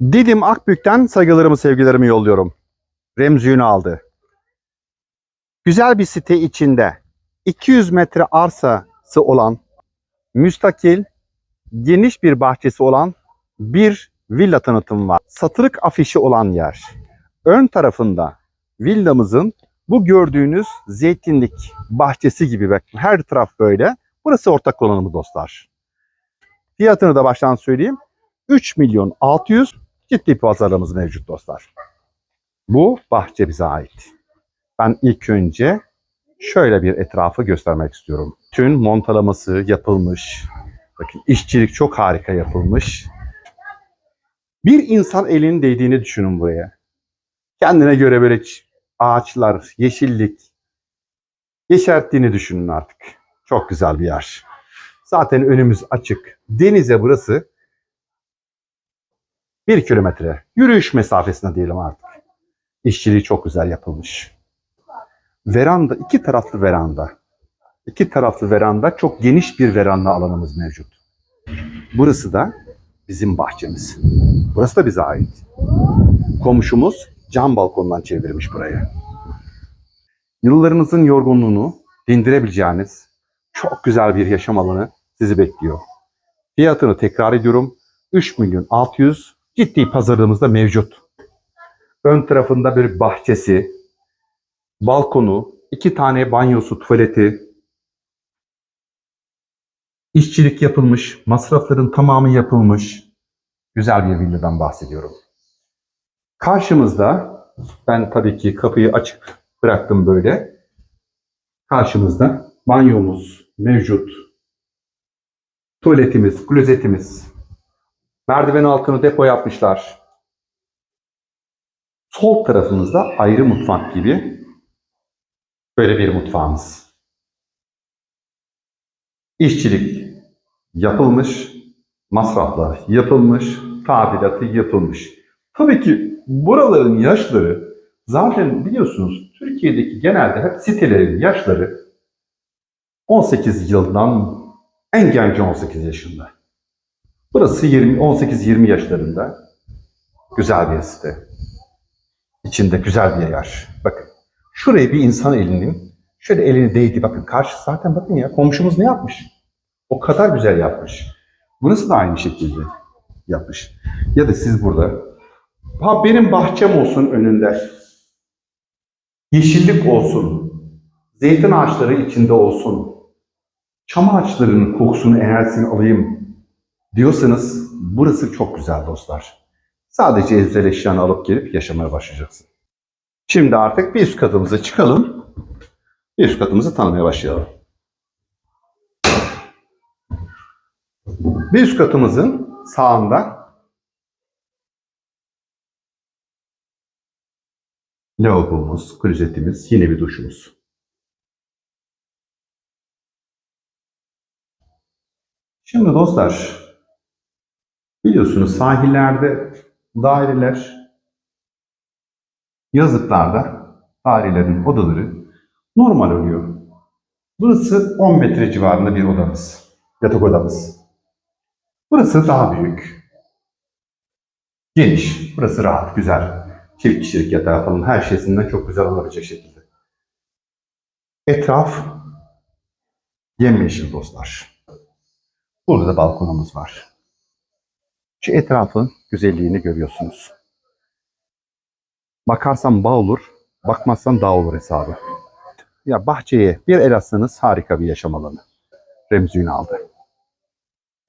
Didim Akbük'ten saygılarımı sevgilerimi yolluyorum. Remzi aldı. Güzel bir site içinde 200 metre arsası olan müstakil geniş bir bahçesi olan bir villa tanıtım var. Satılık afişi olan yer. Ön tarafında villamızın bu gördüğünüz zeytinlik bahçesi gibi her taraf böyle. Burası ortak kullanımı dostlar. Fiyatını da baştan söyleyeyim. 3 milyon 600 ciddi bir pazarlığımız mevcut dostlar. Bu bahçe bize ait. Ben ilk önce şöyle bir etrafı göstermek istiyorum. Tüm montalaması yapılmış. Bakın işçilik çok harika yapılmış. Bir insan elinin değdiğini düşünün buraya. Kendine göre böyle ağaçlar, yeşillik yeşerttiğini düşünün artık. Çok güzel bir yer. Zaten önümüz açık. Denize burası bir kilometre. Yürüyüş mesafesinde diyelim artık. İşçiliği çok güzel yapılmış. Veranda, iki taraflı veranda. İki taraflı veranda, çok geniş bir veranda alanımız mevcut. Burası da bizim bahçemiz. Burası da bize ait. Komşumuz cam balkondan çevirmiş burayı. Yıllarınızın yorgunluğunu dindirebileceğiniz çok güzel bir yaşam alanı sizi bekliyor. Fiyatını tekrar ediyorum. 3 milyon 600 ciddi pazarlığımızda mevcut. Ön tarafında bir bahçesi, balkonu, iki tane banyosu, tuvaleti, işçilik yapılmış, masrafların tamamı yapılmış güzel bir villadan bahsediyorum. Karşımızda ben tabii ki kapıyı açık bıraktım böyle. Karşımızda banyomuz mevcut. Tuvaletimiz, klozetimiz. Merdiven altını depo yapmışlar. Sol tarafımızda ayrı mutfak gibi böyle bir mutfağımız. İşçilik yapılmış, masraflar yapılmış, tadilatı yapılmış. Tabii ki buraların yaşları zaten biliyorsunuz Türkiye'deki genelde hep sitelerin yaşları 18 yıldan en genci 18 yaşında. Burası 20 18-20 yaşlarında. Güzel bir site. İçinde güzel bir yer. Bakın. Şuraya bir insan elinin şöyle elini değdi. Bakın karşı zaten bakın ya komşumuz ne yapmış? O kadar güzel yapmış. Burası da aynı şekilde yapmış. Ya da siz burada ha benim bahçem olsun önünde. Yeşillik olsun. Zeytin ağaçları içinde olsun. Çam ağaçlarının kokusunu enerjisini alayım diyorsanız burası çok güzel dostlar. Sadece evsel eşyanı alıp gelip yaşamaya başlayacaksın. Şimdi artık bir üst katımıza çıkalım. Bir üst katımızı tanımaya başlayalım. Bir üst katımızın sağında lavabomuz, klozetimiz, yine bir duşumuz. Şimdi dostlar, biliyorsunuz sahillerde daireler, yazlıklarda dairelerin odaları normal oluyor. Burası 10 metre civarında bir odamız, yatak odamız. Burası daha büyük. Geniş, burası rahat, güzel. Çift kişilik yatağı falan her şeysinden çok güzel olabilecek şekilde. Etraf yemyeşil dostlar. Burada da balkonumuz var. Şu etrafın güzelliğini görüyorsunuz. Bakarsan bağ olur, bakmazsan dağ olur hesabı. Ya bahçeye bir el atsanız harika bir yaşam alanı. Remzi Ünal'dı.